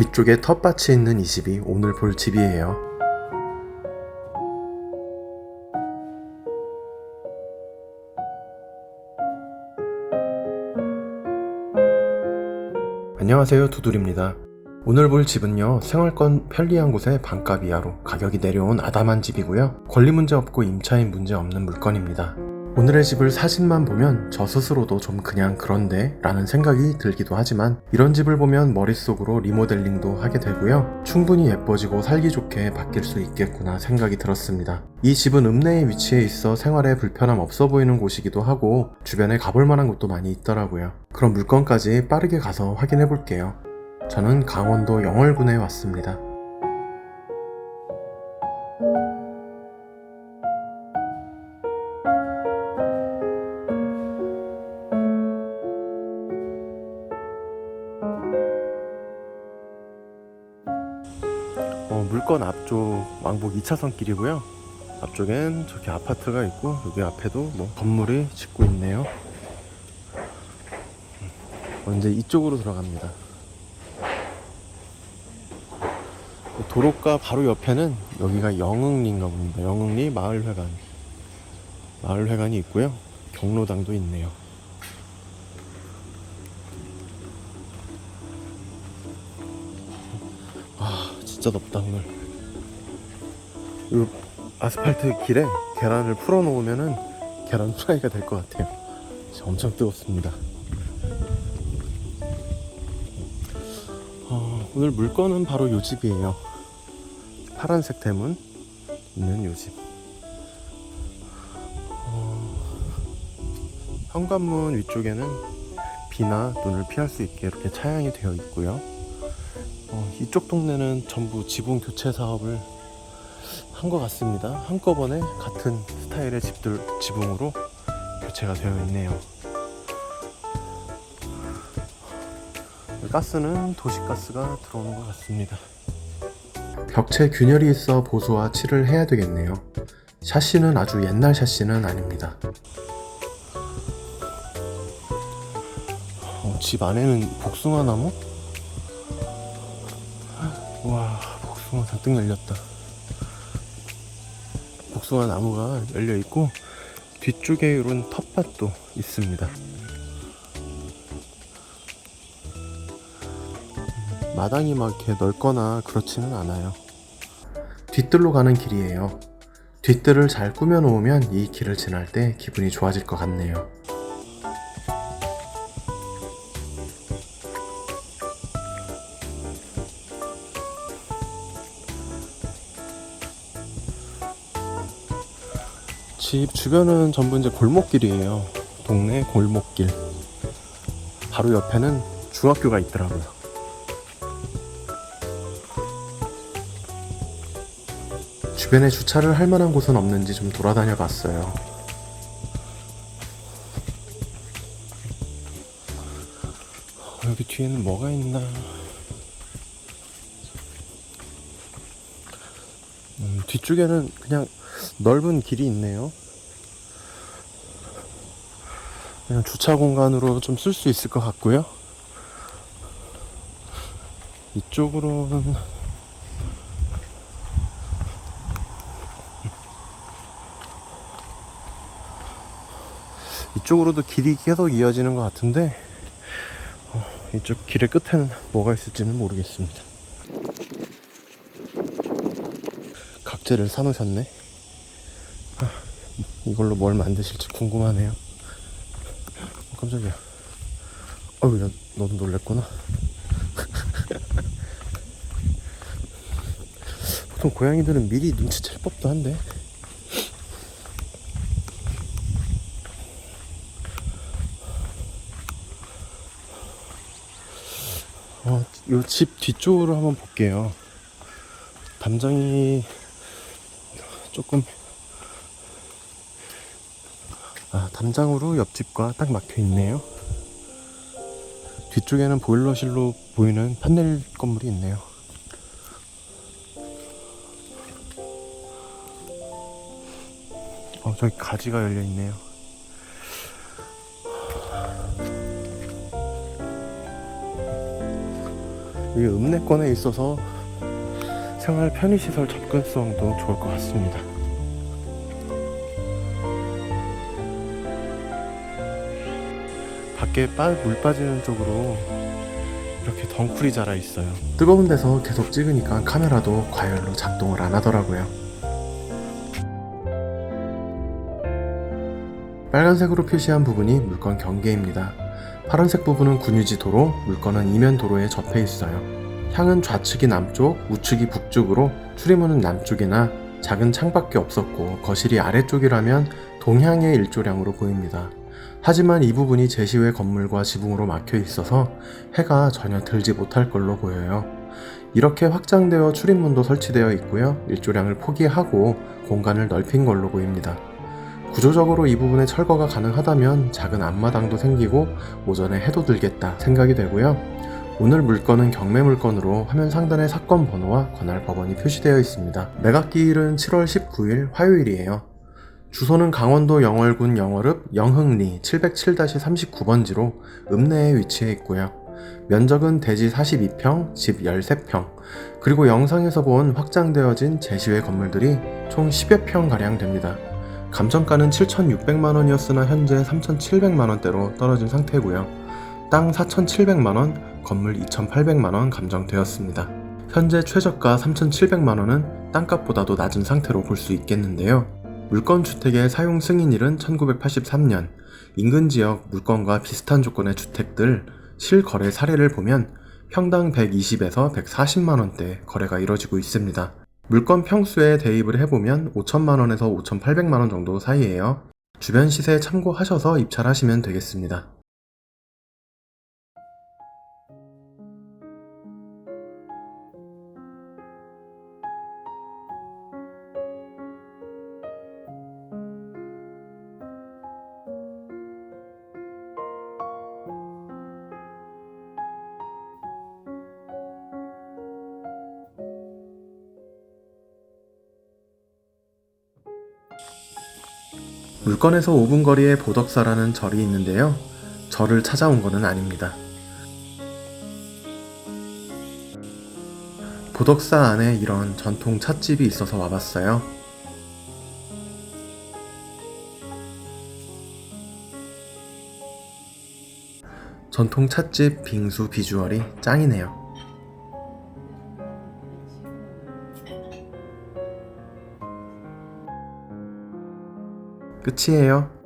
뒤쪽에 텃밭이 있는 이 집이 오늘 볼 집이에요. 안녕하세요 두둘입니다. 오늘 볼 집은요 생활권 편리한 곳에 반값 이하로 가격이 내려온 아담한 집이고요 권리 문제 없고 임차인 문제 없는 물건입니다. 오늘의 집을 사진만 보면 저 스스로도 좀 그냥 그런데 라는 생각이 들기도 하지만 이런 집을 보면 머릿속으로 리모델링도 하게 되고요. 충분히 예뻐지고 살기 좋게 바뀔 수 있겠구나 생각이 들었습니다. 이 집은 읍내에 위치해 있어 생활에 불편함 없어 보이는 곳이기도 하고 주변에 가볼 만한 곳도 많이 있더라고요. 그럼 물건까지 빠르게 가서 확인해 볼게요. 저는 강원도 영월군에 왔습니다. 어, 물건 앞쪽 왕복 2차선 길이고요. 앞쪽엔 저기 아파트가 있고 여기 앞에도 뭐 건물이 짓고 있네요. 어, 이제 이쪽으로 들어갑니다. 도로가 바로 옆에는 여기가 영흥리인가 봅니다. 영흥리 마을회관. 마을회관이 있고요. 경로당도 있네요. 진짜 덥다, 오늘. 이 아스팔트 길에 계란을 풀어 놓으면은 계란 프라이가 될 것 같아요. 엄청 뜨겁습니다. 어, 오늘 물건은 바로 요 집이에요. 파란색 대문 있는 요 집. 어, 현관문 위쪽에는 비나 눈을 피할 수 있게 이렇게 차양이 되어 있고요. 어, 이쪽 동네는 전부 지붕 교체 사업을 한 것 같습니다. 한꺼번에 같은 스타일의 집들 지붕으로 교체가 되어 있네요. 가스는 도시가스가 들어오는 것 같습니다. 벽체 균열이 있어 보수와 칠을 해야 되겠네요. 샤시는 아주 옛날 샤시는 아닙니다. 어, 집 안에는 복숭아 나무? 와, 복숭아 잔뜩 열렸다. 복숭아 나무가 열려 있고 뒤쪽에 이런 텃밭도 있습니다. 마당이 막 이렇게 넓거나 그렇지는 않아요. 뒷뜰로 가는 길이에요. 뒷뜰을 잘 꾸며 놓으면 이 길을 지날 때 기분이 좋아질 것 같네요. 집 주변은 전부 이제 골목길이에요. 동네 골목길. 바로 옆에는 중학교가 있더라고요. 주변에 주차를 할 만한 곳은 없는지 좀 돌아다녀 봤어요. 어, 여기 뒤에는 뭐가 있나? 음, 뒤쪽에는 그냥 넓은 길이 있네요. 그냥 주차 공간으로 좀 쓸 수 있을 것 같고요. 이쪽으로는 이쪽으로도 길이 계속 이어지는 것 같은데 어, 이쪽 길의 끝에는 뭐가 있을지는 모르겠습니다. 각재를 사놓으셨네. 아, 이걸로 뭘 만드실지 궁금하네요. 어, 깜짝이야. 어휴, 야, 너도 놀랬구나. 보통 고양이들은 미리 눈치챌 법도 한데. 어, 요 집 뒤쪽으로 한번 볼게요. 담장이 조금 아, 담장으로 옆집과 딱 막혀 있네요. 뒤쪽에는 보일러실로 보이는 판넬 건물이 있네요. 어, 저기 가지가 열려 있네요. 이 읍내권에 있어서 생활 편의시설 접근성도 좋을 것 같습니다. 밖에 빠, 물 빠지는 쪽으로 이렇게 덩쿨이 자라 있어요. 뜨거운 데서 계속 찍으니까 카메라도 과열로 작동을 안 하더라고요. 빨간색으로 표시한 부분이 물건 경계입니다. 파란색 부분은 군유지 도로, 물건은 이면 도로에 접해 있어요. 향은 좌측이 남쪽, 우측이 북쪽으로 출입문은 남쪽이나 작은 창밖에 없었고 거실이 아래쪽이라면 동향의 일조량으로 보입니다. 하지만 이 부분이 제시회 건물과 지붕으로 막혀 있어서 해가 전혀 들지 못할 걸로 보여요. 이렇게 확장되어 출입문도 설치되어 있고요. 일조량을 포기하고 공간을 넓힌 걸로 보입니다. 구조적으로 이 부분에 철거가 가능하다면 작은 앞마당도 생기고 오전에 해도 들겠다 생각이 되고요. 오늘 물건은 경매 물건으로 화면 상단에 사건 번호와 관할 법원이 표시되어 있습니다. 매각기일은 7월 19일 화요일이에요. 주소는 강원도 영월군 영월읍 영흥리 707-39번지로 읍내에 위치해 있고요. 면적은 대지 42평, 집 13평, 그리고 영상에서 본 확장되어진 제시회 건물들이 총 10여 평 가량 됩니다. 감정가는 7,600만 원이었으나 현재 3,700만 원대로 떨어진 상태고요. 땅 4,700만 원, 건물 2,800만 원 감정되었습니다. 현재 최저가 3,700만 원은 땅값보다도 낮은 상태로 볼 수 있겠는데요. 물건 주택의 사용 승인일은 1983년. 인근 지역 물건과 비슷한 조건의 주택들 실거래 사례를 보면 평당 120에서 140만 원대 거래가 이뤄지고 있습니다. 물건 평수에 대입을 해보면 5천만 원에서 5,800만 원 정도 사이에요. 주변 시세 참고하셔서 입찰하시면 되겠습니다. 물건에서 5분 거리에 보덕사라는 절이 있는데요. 절을 찾아온 것은 아닙니다. 보덕사 안에 이런 전통 찻집이 있어서 와봤어요. 전통 찻집 빙수 비주얼이 짱이네요. 끝이에요.